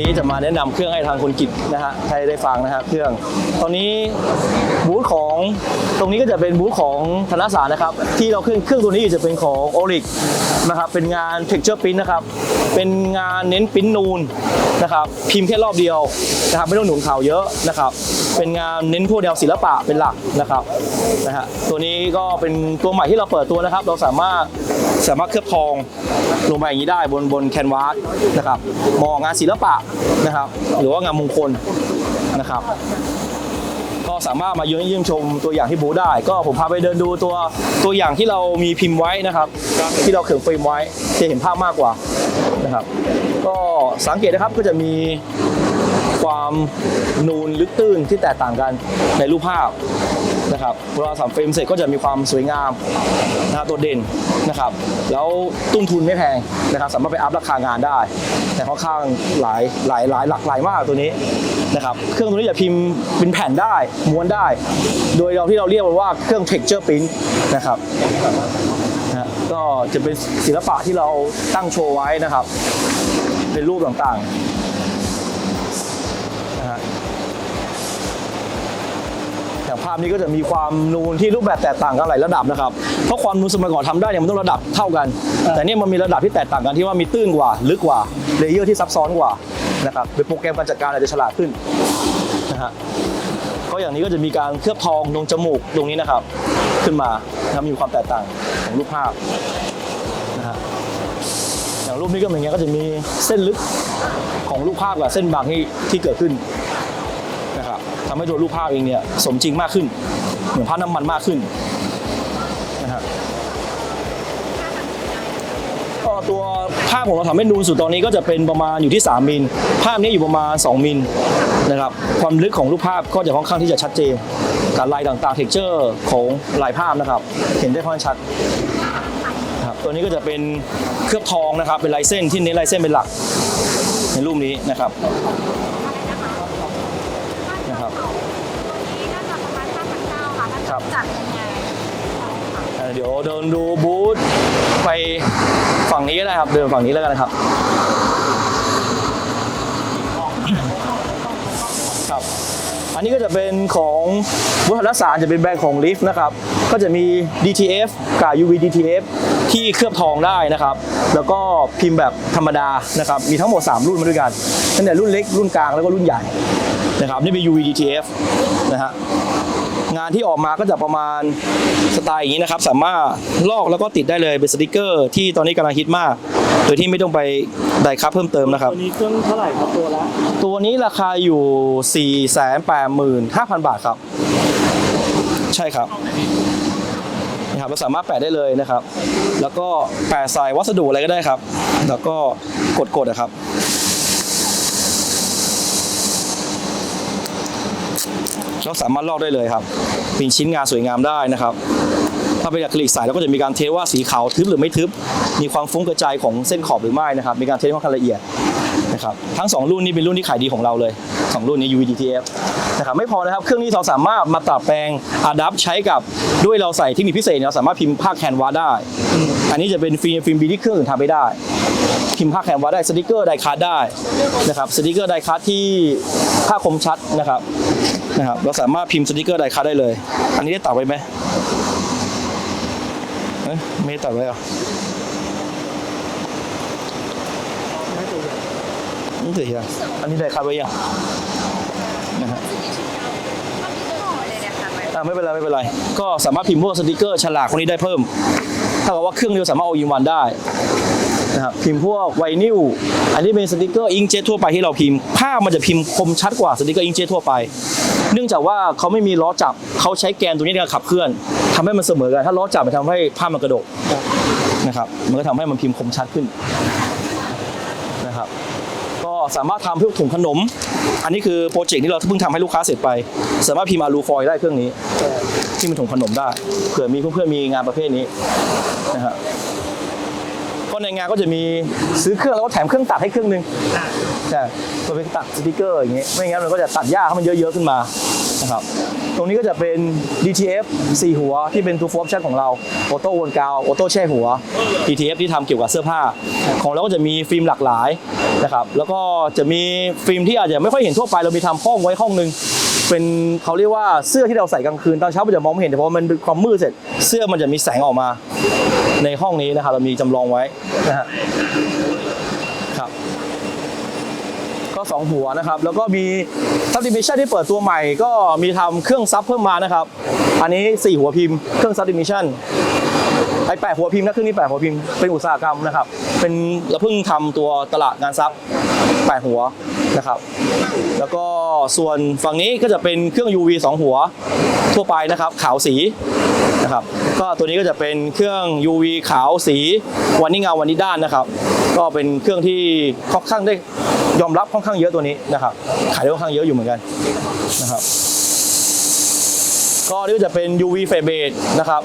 นี้จะมาแนะนำเครื่องให้ทางคนกิจนะฮะให้ได้ฟังนะฮะเครื่อง ตอนนี้บูธของตรงนี้ก็จะเป็นบูธของธนสารนะครับ ที่เราเครื่องเครื่องตัวนี้จะเป็นของโอลิกนะครับเป็นงาน texture print นะครับ เป็นงานเน้นปิ้นนูนนะครับ พิมพ์แค่รอบเดียวนะครับไม่ต้องหนุนข่าวเยอะนะครับ เป็นงานเน้นพวกแนวศิลปะเป็นหลักนะครับนะฮะตัวนี้ก็เป็นตัวใหม่ที่เราเปิดตัวนะครับ เราสามารถ สามารถเคลือบทองลงไปอย่างนี้ได้บนบนแคนวาสนะครับมองงานศิลปะนะครับ หรือว่างานมงคลนะครับก็สามารถมาเยี่ยมชมตัวอย่างที่บูธได้ ก็ผมพาไปเดินดูตัวตัวอย่างที่เรามีพิมพ์ไว้นะครับ ที่เราเขียนฟิล์มไว้จะเห็นภาพมากกว่านะครับ ก็สังเกตนะครับก็จะมีความนูนลึกตื้นที่แตกต่างกันในรูปภาพ นะครับเวลาทำเฟรมเสร็จก็จะมีความสวยงามนะครับโดดเด่นนะครับแล้วต้นทุนไม่แพงนะครับสามารถไปอัพราคางานได้ แต่ค่อนข้างหลายหลายหลายหลากหลายมากตัวนี้นะครับเครื่องตัวนี้จะพิมพ์เป็นแผ่นได้ม้วนได้ โดยเราที่เราเรียกว่าเครื่อง texture print นะครับก็จะเป็นศิลปะที่เราตั้งโชว์ไว้นะครับ เป็นรูปต่างๆนะฮะ อย่างภาพนี้ก็จะมีความนูนที่รูปแบบแตกต่างกันหลายระดับนะครับเพราะความนูนสมัยก่อนทำได้เนี่ยมันต้องระดับเท่ากัน แต่เนี่ยมันมีระดับที่แตกต่างกันที่ว่ามีตื้นกว่าลึกกว่าเลเยอร์ที่ซับซ้อนกว่านะครับโดยโปรแกรมการจัดการอาจจะฉลาดขึ้นนะฮะก็อย่างนี้ก็จะมีการเคลือบทองตรงจมูกตรงนี้นะครับ ขึ้นมานะครับมีความแตกต่างของรูปภาพนะฮะอย่างรูปนี้ก็เหมือนกันก็จะมีเส้นลึกของรูปภาพกับเส้นบางที่ที่เกิดขึ้นนะครับ ทำให้ตัวรูปภาพเองเนี่ยสมจริงมากขึ้น เหมือนภาพน้ำมันมากขึ้นนะฮะก็ตัวภาพของเราทำให้นูนสุดตอนนี้ก็จะเป็นประมาณอยู่ที่ 3มิลภาพนี้อยู่ประมาณ 2มิลนะครับความลึกของรูปภาพก็จะค่อนข้างที่จะชัดเจนกับลายต่างๆเท็กเจอร์ของลายภาพนะครับ เห็นได้ค่อนข้างชัดนะครับตัวนี้ก็จะเป็นเคลือบทองนะครับเป็นลายเส้นที่เน้นลายเส้นเป็นหลักในรูปนี้นะครับ นี้น่าจะประมาณ5,900 ครับจัดยังไงเอ่อเดี๋ยวเดินดูบูธไปฝั่งนี้ก็ได้ครับ เดินฝั่งนี้แล้วกันนะครับครับอันนี้ก็จะเป็นของบุธรัสารจะเป็นแบรนด์ของ l i f t นะครับ ก็จะมี DTF กับ UV DTF ที่เคลือบทองได้นะครับ แล้วก็พิมพ์แบบธรรมดานะครับ มีทั้งหมด 3 รุ่นมาด้วยกันตั้งแต่รุ่นเล็กรุ่นกลางแล้วก็รุ่นใหญ่นะครับ นี่เป็น UV DTF นะฮะ งานที่ออกมาก็จะประมาณสไตล์อย่างนี้นะครับ สามารถลอกแล้วก็ติดได้เลยเป็นสติกเกอร์ ที่ตอนนี้กำลังฮิตมาก โดยที่ไม่ต้องไปไดคับเพิ่มเติมนะครับ ตัวนี้เครื่องเท่าไหร่ครับตัวละตัวนี้ราคาอยู่ 4 8 5 0 0 0 บาทครับ ใช่ครับนะครับเราสามารถแปะได้เลยนะครับ แล้วก็แปะใส่วัสดุอะไรก็ได้ครับ แล้วก็กดๆนะครับ เราสามารถลอกได้เลยครับเป็นชิ้นงานสวยงามได้นะครับ ถ้าเป็นอะคริลิกใสเราก็จะมีการเทว่าสีขาวทึบหรือไม่ทึบ มีความฟุ้งกระจายของเส้นขอบหรือไม่นะครับ มีการเทค่อนข้างละเอียดนะครับทั้ง 2 รุ่นนี้เป็นรุ่นที่ขายดีของเราเลย 2 รุ่นนี้ UVDTF นะครับไม่พอนะครับ เครื่องนี้เราสามารถมาตัดแปลงอะดับใช้กับด้วยเราใส่เทคนิคพิเศษเนี่ยเราสามารถพิมพ์ภาคแคนวาได้ อันนี้จะเป็นฟิล์มฟิล์มบีที่เครื่องอื่นทำไม่ได้ พิมพ์ภาคแคนวาได้สติกเกอร์ไดคัทได้นะครับสติกเกอร์ไดคัทที่ภาคคมชัดนะครับ นะครับเราสามารถพิมพ์สติกเกอร์ไดคัทได้เลย อันนี้ได้ตัดไว้ไหมเอ้ยไม่ได้ตัดไว้หรอนี่ถือยังอันนี้ไดคัทไว้ยังนะฮะอ่าไม่เป็นไรไม่เป็นไรก็สามารถพิมพ์พวกสติกเกอร์ฉลากพวกนี้ได้เพิ่มถ้ากับว่าเครื่องเดียวสามารถเอาอินวันได้ นะครับพิมพ์พวกไวนิลอันนี้เป็นสติกเกอร์อิงเจ็ตทั่วไปที่เราพิมพ์ภาพมันจะพิมพ์คมชัดกว่าสติกเกอร์อิงเจ็ตทั่วไป เนื่องจากว่าเขาไม่มีล้อจับเขาใช้แกนตัวนี้ในการขับเคลื่อนทำให้มันเสมอกันถ้าล้อจับมันทำให้ภาพมันกระโดดนะครับมันก็ทำให้มันพิมพ์คมชัดขึ้นนะครับก็สามารถทำพวกถุงขนม อันนี้คือโปรเจกต์ที่เราเพิ่งทำให้ลูกค้าเสร็จไป สามารถพิมพ์อลูฟอยได้เครื่องนี้ที่เป็นถุงขนมได้เผื่อมีเพื่อนๆมีงานประเภทนี้นะฮะก็ ในงานก็จะมีซื้อเครื่องแล้วก็แถมเครื่องตัดให้เครื่องหนึงใช่ตัวเป็นตัดสติกเกอร์อย่างเงี้ยไม่งั้นมันก็จะตัดยากให้มันเยอะๆขึ้นมานะครับตรงนี้ก็จะเป็น DTF 4 หัวที่เป็น two full option ของเราออโต้วนกาวออโต้แช่หัว DTF ที่ทำเกี่ยวกับเสื้อผ้า ของเราก็จะมีฟิล์มหลากหลายนะครับแล้วก็จะมีฟิล์มที่อาจจะไม่ค่อยเห็นทั่วไปเรามีทำห้องไว้ห้องหนึ่งเป็นเขาเรียกว่าเสื้อที่เราใส่กลางคืนตอนเช้ามันจะมองไม่เห็นแต่พอมันเป็นความมืดเสร็จ เสื้อมันจะมีแสงออกมา ในห้องนี้นะครับเรามีจำลองไว้นะฮะครับก็สองหัวนะครับ แล้วก็มีทับดิมิชันที่เปิดตัวใหม่ ก็มีทำเครื่องซับเพิ่มมานะครับ อันนี้ 4 หัวพิมพ์เครื่องซับดิมิชัน ไอ้แปดหัวพิมพ์นะเครื่องนี้แปดหัวพิมพ์เป็นอุตสาหกรรมนะครับ เป็นเราเพิ่งทำตัวตลาดงานซับแปดหัวนะครับ แล้วก็ส่วนฝั่งนี้ก็จะเป็นเครื่อง UV 2 หัวทั่วไปนะครับขาวสีนะครับก็ตัวนี้ก็จะเป็นเครื่อง UV ขาวสีวันนี้เงาวันนี้ด้านนะครับ ก็เป็นเครื่องที่ค่อนข้างได้ยอมรับค่อนข้างเยอะตัวนี้นะครับ ขายได้ค่อนข้างเยอะอยู่เหมือนกันนะครับก็นี่ก็จะเป็น UV f a b a s e นะครับ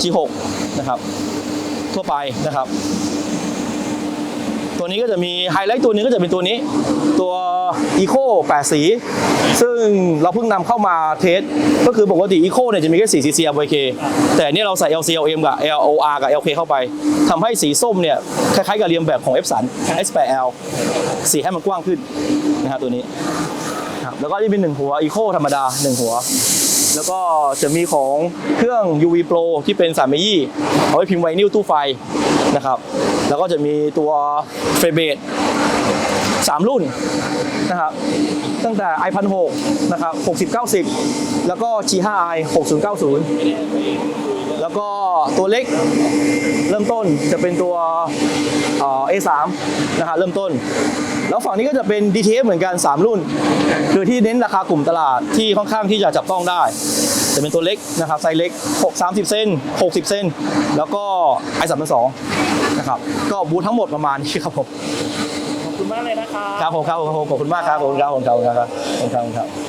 G6 นะครับ ทั่วไปนะครับ ตัวนี้ก็จะมีไฮไลท์ตัวนึงก็จะเป็นตัวนี้ ตัว Eco 8 สี ซึ่งเราเพิ่งนำเข้ามาเทส ก็คือปกติ Eco เนี่ยจะมีแค่สี CC LVK แต่อันนี่เราใส่ LCLM กับ LOR กับ LK เข้าไปทำให้สีส้มเนี่ยคล้ายๆกับเรียมแบบของ F สัน S8L สีให้มันกว้างขึ้นนะครับตัวนี้แล้วก็นี่เป็นหนึ่งหัว Eco ธรรมดาหนึ่งหัว แล้วก็จะมีของเครื่อง UV Pro ที่เป็น3ามยี่เอาไว้พิมพ์ไวนิลตู้ไฟนะครับแล้วก็จะมีตัวเฟเบตสามรุ่นนะครับตั้งแต่ i 1 6 0นะครับ60 90แล้วก็ G5i 6090แล้วก็ตัวเล็กเริ่มต้นจะเป็นตัว A3 นะฮะเริ่มต้น แล้วฝั่งนี้ก็จะเป็น DTF เหมือนกัน 3 รุ่น คือที่เน้นราคากลุ่มตลาดที่ค่อนข้างที่จะจับต้องได้จะเป็นตัวเล็กนะครับไซส์เล็ก 6 30เซน60เซนแล้วก็ i 3 2นะครับก็บูธทั้งหมดประมาณนี้ครับผมขอบคุณมากเลยนะคะครับผมครับผมขอบคุณมากครับขอบคุณครับขอบคุณครับขอบคุณครับขอบคุณครับ